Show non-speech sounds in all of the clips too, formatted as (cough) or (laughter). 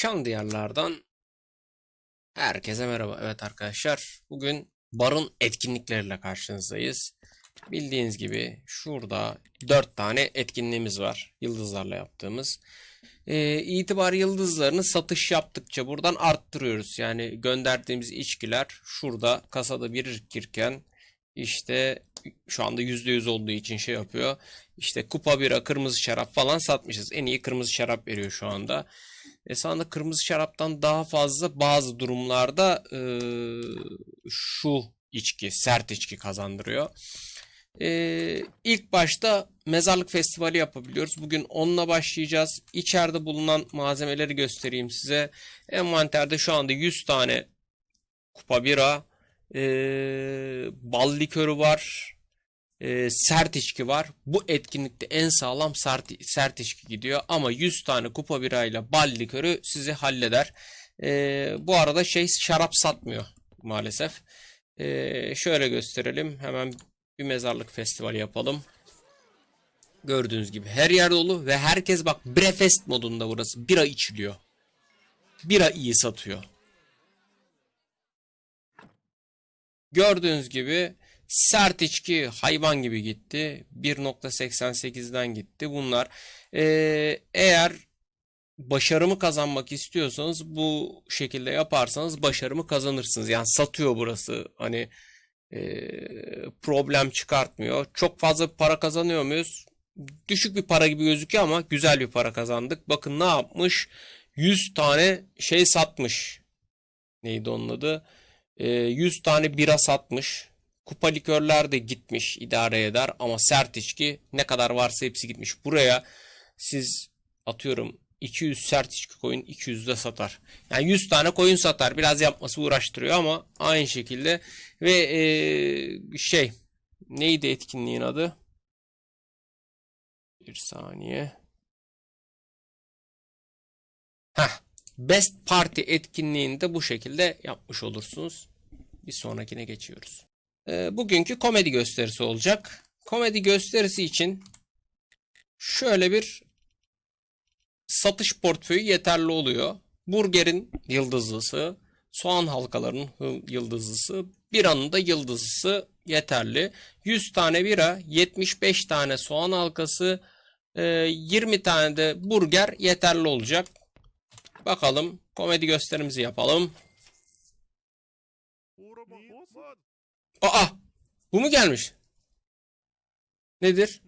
Şan diyarlardan herkese merhaba. Evet arkadaşlar bugün barın etkinlikleriyle karşınızdayız. Bildiğiniz gibi şurada 4 tane etkinliğimiz var. Yıldızlarla yaptığımız. Ee, itibar yıldızlarını satış yaptıkça buradan arttırıyoruz. Yani gönderdiğimiz içkiler şurada kasada birikirken işte şu anda %100 olduğu için şey yapıyor. İşte kupa bira, kırmızı şarap falan satmışız. En iyi kırmızı şarap veriyor şu anda. Esasında kırmızı şaraptan daha fazla bazı durumlarda e, şu içki, sert içki kazandırıyor. E, ilk başta mezarlık festivali yapabiliyoruz. Bugün onunla başlayacağız. İçeride bulunan malzemeleri göstereyim size. Envanterde şu anda 100 tane kupa bira, e, bal likörü var, e, sert içki var. Bu etkinlikte en sağlam sert, sert içki gidiyor. Ama 100 tane kupa birayla bal likörü sizi halleder. E, bu arada şey şarap satmıyor maalesef. E, şöyle gösterelim. Hemen bir mezarlık festivali yapalım. Gördüğünüz gibi her yer dolu ve herkes bak Brefest modunda burası. Bira içiliyor. Bira iyi satıyor. Gördüğünüz gibi sert içki hayvan gibi gitti. 1.88'den gitti. Bunlar Ee, eğer başarımı kazanmak istiyorsanız bu şekilde yaparsanız başarımı kazanırsınız. Yani satıyor burası. Hani ee, problem çıkartmıyor. Çok fazla para kazanıyor muyuz? Düşük bir para gibi gözüküyor ama güzel bir para kazandık. Bakın ne yapmış? 100 tane şey satmış. Neydi onun adı? Ee, 100 tane bira satmış. Kupa likörler de gitmiş idare eder ama sert içki ne kadar varsa hepsi gitmiş. Buraya siz atıyorum 200 sert içki koyun 200 de satar. Yani 100 tane koyun satar. Biraz yapması uğraştırıyor ama aynı şekilde ve ee, şey neydi etkinliğin adı? Bir saniye. Heh, Best Party etkinliğini de bu şekilde yapmış olursunuz. Bir sonrakine geçiyoruz. Ee, bugünkü komedi gösterisi olacak. Komedi gösterisi için şöyle bir satış portföyü yeterli oluyor. Burgerin yıldızlısı, soğan halkalarının yıldızlısı, biranın da yıldızlısı yeterli. 100 tane bira, 75 tane soğan halkası, e, 20 tane de burger yeterli olacak. Bakalım komedi gösterimizi yapalım. Aa! Bu mu gelmiş? Nedir?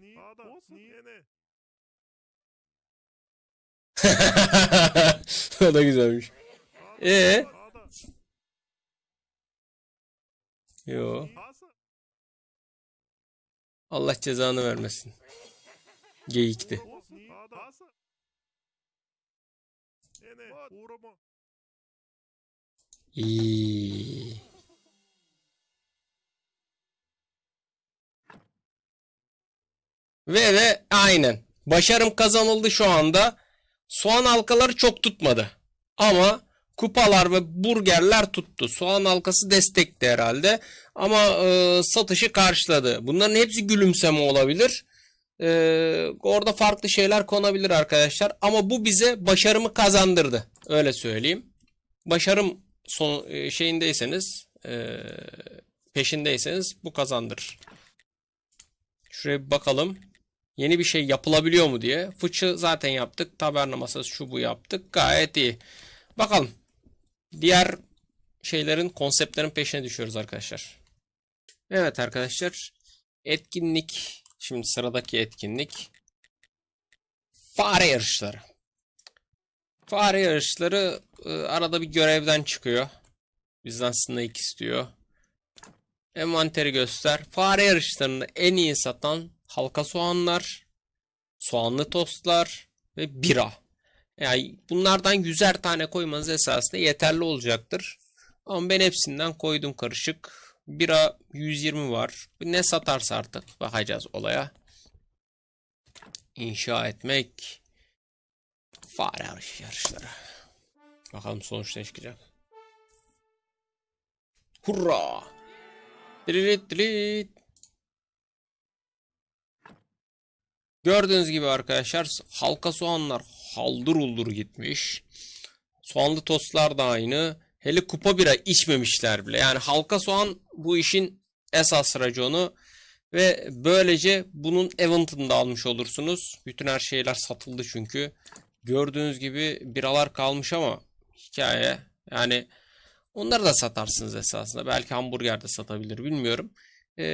(laughs) O da güzelmiş. Ee? Yo. Allah cezanı vermesin. Geyikti. İyi. Ve ve aynen. Başarım kazanıldı şu anda. Soğan halkaları çok tutmadı. Ama kupalar ve burgerler tuttu. Soğan halkası destekti herhalde. Ama e, satışı karşıladı. Bunların hepsi gülümseme olabilir. E, orada farklı şeyler konabilir arkadaşlar. Ama bu bize başarımı kazandırdı. Öyle söyleyeyim. Başarım son e, şeyindeyseniz e, peşindeyseniz bu kazandırır. Şuraya bir bakalım. Yeni bir şey yapılabiliyor mu diye. Fıçı zaten yaptık. Taberna masası şu bu yaptık. Gayet iyi. Bakalım. Diğer şeylerin konseptlerin peşine düşüyoruz arkadaşlar. Evet arkadaşlar. Etkinlik. Şimdi sıradaki etkinlik. Fare yarışları. Fare yarışları e, arada bir görevden çıkıyor. Bizden snake istiyor. Envanteri göster. Fare yarışlarında en iyi satan halka soğanlar, soğanlı tostlar ve bira. Yani bunlardan yüzer tane koymanız esasında yeterli olacaktır. Ama ben hepsinden koydum karışık. Bira 120 var. Ne satarsa artık bakacağız olaya. İnşa etmek. Fare yarış- yarışları. Bakalım sonuç ne çıkacak. Hurra! Diririt diririt. Gördüğünüz gibi arkadaşlar halka soğanlar haldır uldur gitmiş. Soğanlı tostlar da aynı. Hele kupa bira içmemişler bile. Yani halka soğan bu işin esas raconu. Ve böylece bunun event'ını da almış olursunuz. Bütün her şeyler satıldı çünkü. Gördüğünüz gibi biralar kalmış ama hikaye. Yani onları da satarsınız esasında. Belki hamburger de satabilir bilmiyorum. Ee,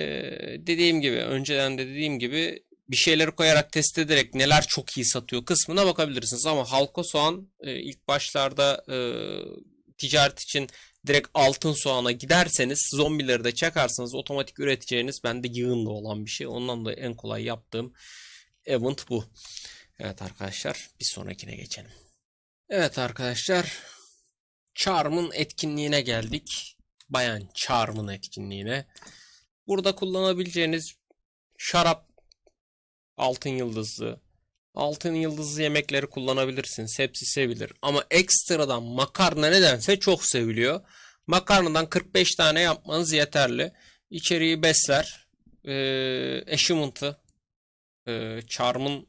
dediğim gibi önceden de dediğim gibi bir şeyleri koyarak test ederek neler çok iyi satıyor kısmına bakabilirsiniz. Ama halka soğan e, ilk başlarda e, ticaret için direkt altın soğana giderseniz zombileri de çakarsınız otomatik üreteceğiniz bende yığınla olan bir şey. Ondan da en kolay yaptığım event bu. Evet arkadaşlar bir sonrakine geçelim. Evet arkadaşlar Charm'ın etkinliğine geldik. Bayan Charm'ın etkinliğine. Burada kullanabileceğiniz şarap altın yıldızlı, altın yıldızlı yemekleri kullanabilirsiniz. Hepsi sevilir. Ama ekstradan makarna nedense çok seviliyor. Makarnadan 45 tane yapmanız yeterli. İçeriği besler. Ee, achievement'ı e, charm'ın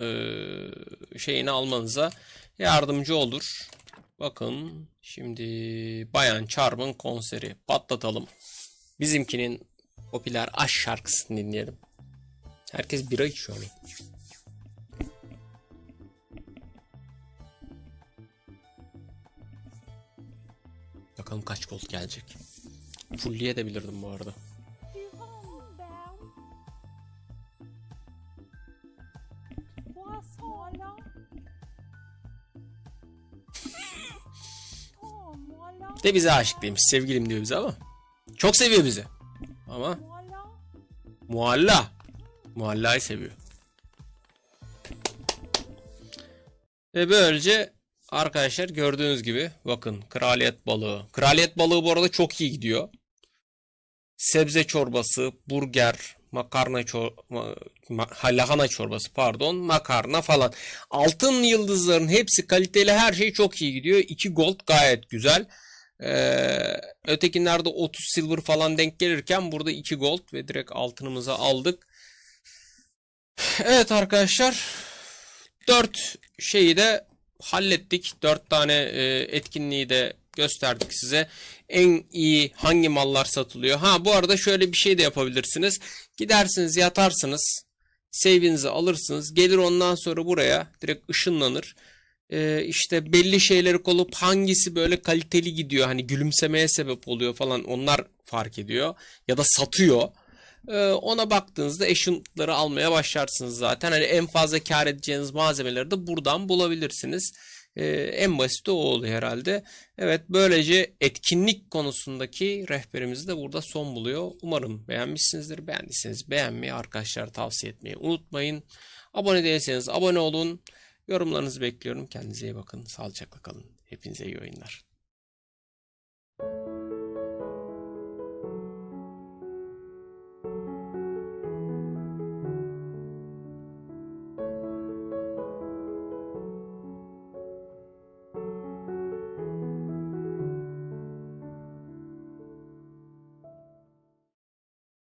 e, şeyini almanıza yardımcı olur. Bakın şimdi Bayan Charm'ın konseri patlatalım. Bizimkinin popüler aşk şarkısını dinleyelim. Herkes bira içiyor ama. Bakalım kaç gol gelecek. Bu arada. Poisson là Oh, moi là, De bize aşık demiş. Sevgilim diyor bize ama. Çok seviyor bizi. Ama mualla. Muallayı seviyor. Ve böylece arkadaşlar gördüğünüz gibi bakın kraliyet balığı. Kraliyet balığı bu arada çok iyi gidiyor. Sebze çorbası, burger, makarna çor ma- ma- ha, lahana çorbası pardon, makarna falan. Altın yıldızların hepsi kaliteli her şey çok iyi gidiyor. 2 gold gayet güzel. Ee, ötekinlerde 30 silver falan denk gelirken burada 2 gold ve direkt altınımızı aldık. Evet arkadaşlar 4 şeyi de hallettik. 4 tane e, etkinliği de gösterdik size. En iyi hangi mallar satılıyor. Ha bu arada şöyle bir şey de yapabilirsiniz. Gidersiniz yatarsınız. Save'inizi alırsınız. Gelir ondan sonra buraya direkt ışınlanır. Ee, işte belli şeyleri kolup hangisi böyle kaliteli gidiyor. Hani gülümsemeye sebep oluyor falan onlar fark ediyor. Ya da satıyor. Ee, ona baktığınızda eşyaları almaya başlarsınız zaten. Hani en fazla kar edeceğiniz malzemeleri de buradan bulabilirsiniz. Ee, en basiti o oluyor herhalde. Evet böylece etkinlik konusundaki rehberimiz de burada son buluyor. Umarım beğenmişsinizdir. Beğendiyseniz beğenmeyi, arkadaşlar tavsiye etmeyi unutmayın. Abone değilseniz abone olun. Yorumlarınızı bekliyorum. Kendinize iyi bakın. Sağlıcakla kalın. Hepinize iyi oyunlar.